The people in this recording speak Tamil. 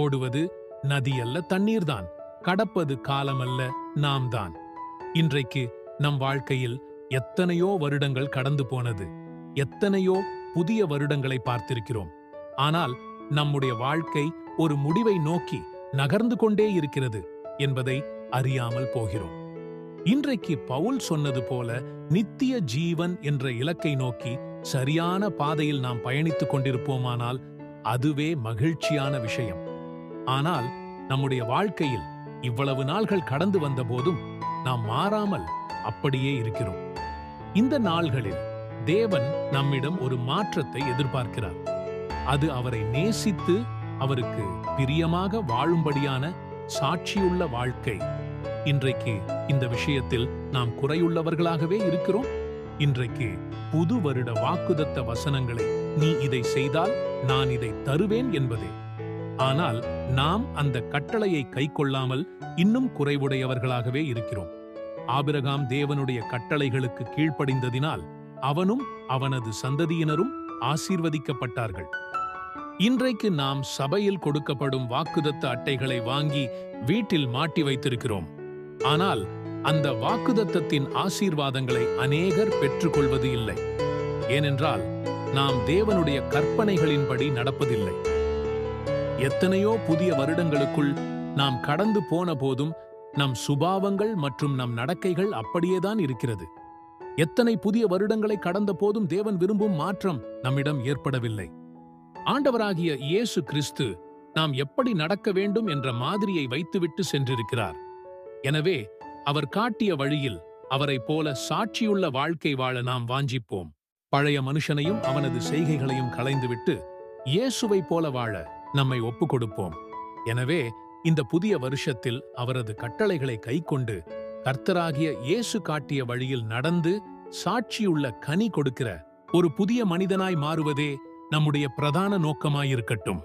ஓடுவது நதியல்ல தண்ணீர்தான். கடப்பது காலமல்ல நாம் தான் இன்றைக்கு நம் வாழ்க்கையில் எத்தனையோ வருடங்கள் கடந்து போனது. எத்தனையோ புதிய வருடங்களை பார்த்திருக்கிறோம். ஆனால் நம்முடைய வாழ்க்கை ஒரு முடிவை நோக்கி நகர்ந்து கொண்டே இருக்கிறது என்பதை அறியாமல் போகிறோம். இன்றைக்கு பவுல் சொன்னது போல நித்திய ஜீவன் என்ற இலக்கை நோக்கி சரியான பாதையில் நாம் பயணித்துக் கொண்டிருப்போமானால் அதுவே மகிழ்ச்சியான விஷயம். ஆனால் நம்முடைய வாழ்க்கையில் இவ்வளவு நாள்கள் கடந்து வந்த போதும் நாம் மாறாமல் அப்படியே இருக்கிறோம். இந்த நாள்களில் தேவன் நம்மிடம் ஒரு மாற்றத்தை எதிர்பார்க்கிறார். அது அவரை நேசித்து அவருக்கு பிரியமாக வாழும்படியான சாட்சியுள்ள வாழ்க்கை. இன்றைக்கு இந்த விஷயத்தில் நாம் குறையுள்ளவர்களாகவே இருக்கிறோம். இன்றைக்கு புது வருட வாக்குதத்த வசனங்களை நீ இதை செய்தால் நான் இதை தருவேன் என்பதே. ஆனால் நாம் அந்த கட்டளையை கைக்கொள்ளாமல் இன்னும் குறைவுடையவர்களாகவே இருக்கிறோம். ஆபிரகாம் தேவனுடைய கட்டளைகளுக்கு கீழ்ப்படிந்ததினால் அவனும் அவனது சந்ததியினரும் ஆசீர்வதிக்கப்பட்டார்கள். இன்றைக்கு நாம் சபையில் கொடுக்கப்படும் வாக்குதத்த அட்டைகளை வாங்கி வீட்டில் மாட்டி வைத்திருக்கிறோம். ஆனால் அந்த வாக்குதத்தத்தின் ஆசீர்வாதங்களை அநேகர் பெற்றுக்கொள்வது இல்லை. ஏனென்றால் நாம் தேவனுடைய கற்பனைகளின்படி நடப்பதில்லை. எத்தனையோ புதிய வருடங்களுக்குள் நாம் கடந்து போன போதும் நம் சுபாவங்கள் மற்றும் நம் நடக்கைகள் அப்படியேதான் இருக்கிறது. எத்தனை புதிய வருடங்களை கடந்த போதும் தேவன் விரும்பும் மாற்றம் நம்மிடம் ஏற்படவில்லை. ஆண்டவராகிய இயேசு கிறிஸ்து நாம் எப்படி நடக்க வேண்டும் என்ற மாதிரியை வைத்துவிட்டு சென்றிருக்கிறார். எனவே அவர் காட்டிய வழியில் அவரைப் போல சாட்சியுள்ள வாழ்க்கை வாழ நாம் வாஞ்சிப்போம். பழைய மனுஷனையும் அவனது செய்கைகளையும் களைந்துவிட்டு இயேசுவைப் போல வாழ நம்மை ஒப்புக் கொடுப்போம் எனவே இந்த புதிய வருஷத்தில் அவரது கட்டளைகளை கைக்கொண்டு கர்த்தராகிய இயேசு காட்டிய வழியில் நடந்து சாட்சியுள்ள கனி கொடுக்கிற ஒரு புதிய மனிதனாய் மாறுவதே நம்முடைய பிரதான நோக்கமாயிருக்கட்டும்.